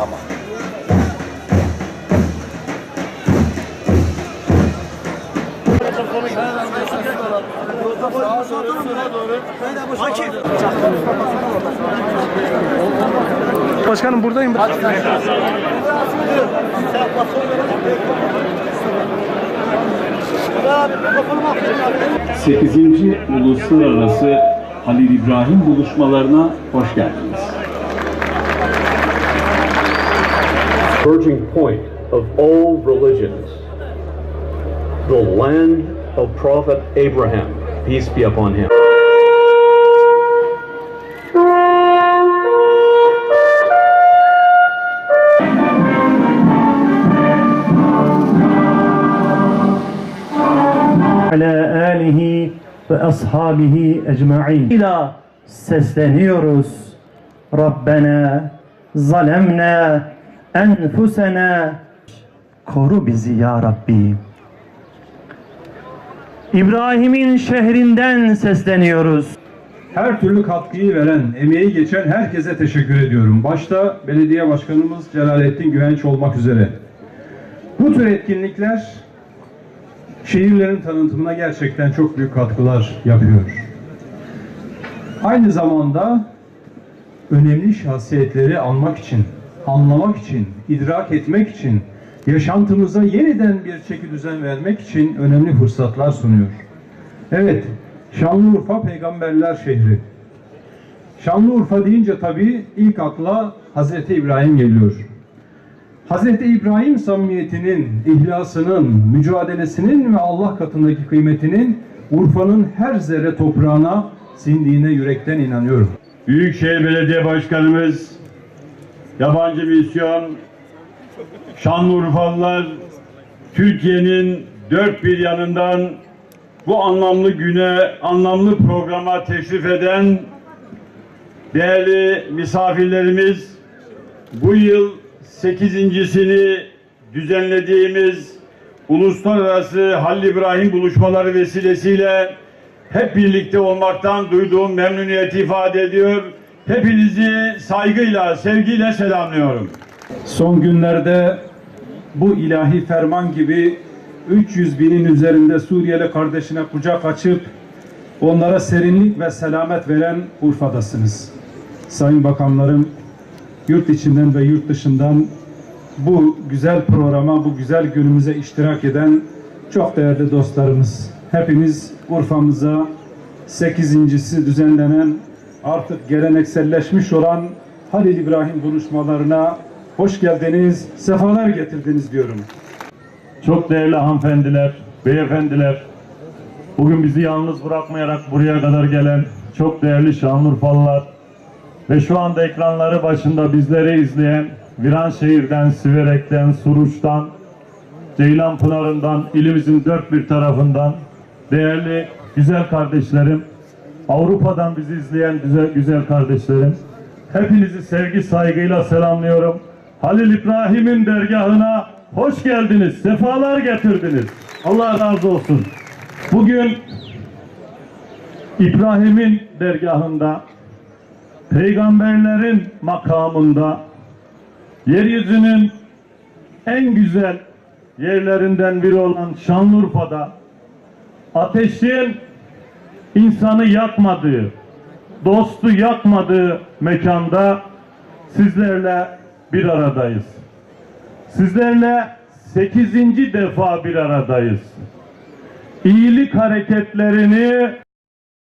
ama. Başkanım buradayım. 8. Uluslararası Halil İbrahim buluşmalarına hoş geldiniz. Virgin point of all religions, the land of Prophet Abraham, peace be upon him. alihi ve ashabihi ecma'in. İla sesleniyoruz. Rabbena zalemna enfusena koru bizi ya Rabbi. İbrahim'in şehrinden sesleniyoruz. Her türlü katkıyı veren, emeği geçen herkese teşekkür ediyorum. Başta belediye başkanımız Celalettin Güvenç olmak üzere. Bu tür etkinlikler şehirlerin tanıtımına gerçekten çok büyük katkılar yapıyor. Aynı zamanda önemli şahsiyetleri anmak için, anlamak için, idrak etmek için, yaşantımıza yeniden bir çeki düzen vermek için önemli fırsatlar sunuyor. Evet, Şanlıurfa peygamberler şehri. Şanlıurfa deyince tabii ilk akla Hazreti İbrahim geliyor. Hazreti İbrahim samimiyetinin, ihlasının, mücadelesinin ve Allah katındaki kıymetinin Urfa'nın her zerre toprağına sindiğine yürekten inanıyorum. Büyükşehir Belediye Başkanımız, yabancı misyon, Şanlıurfalılar, Türkiye'nin dört bir yanından bu anlamlı güne, anlamlı programa teşrif eden değerli misafirlerimiz, bu yıl sekizincisini düzenlediğimiz Uluslararası Halil İbrahim buluşmaları vesilesiyle hep birlikte olmaktan duyduğum memnuniyeti ifade ediyor. Hepinizi saygıyla, sevgiyle selamlıyorum. Son günlerde bu ilahi ferman gibi 300 binin üzerinde Suriyeli kardeşine kucak açıp onlara serinlik ve selamet veren Urfa'dasınız. Sayın bakanlarım, yurt içinden ve yurt dışından bu güzel programa, bu güzel günümüze iştirak eden çok değerli dostlarımız. Hepimiz Urfa'mıza 8.si düzenlenen artık gelenekselleşmiş olan Halil İbrahim buluşmalarına hoş geldiniz, sefalar getirdiniz diyorum. Çok değerli hanımefendiler, beyefendiler, bugün bizi yalnız bırakmayarak buraya kadar gelen çok değerli Şanlıurfalılar ve şu anda ekranları başında bizleri izleyen Viranşehir'den, Siverek'ten, Suruç'tan, Ceylanpınar'ından, ilimizin dört bir tarafından değerli güzel kardeşlerim, Avrupa'dan bizi izleyen güzel, güzel kardeşlerim, hepinizi sevgi saygıyla selamlıyorum. Halil İbrahim'in dergahına hoş geldiniz, sefalar getirdiniz. Allah razı olsun. Bugün İbrahim'in dergahında, peygamberlerin makamında, yeryüzünün en güzel yerlerinden biri olan Şanlıurfa'da ateşin insanı yakmadığı, dostu yakmadığı mekanda sizlerle bir aradayız. Sizlerle sekizinci defa bir aradayız. İyilik hareketlerini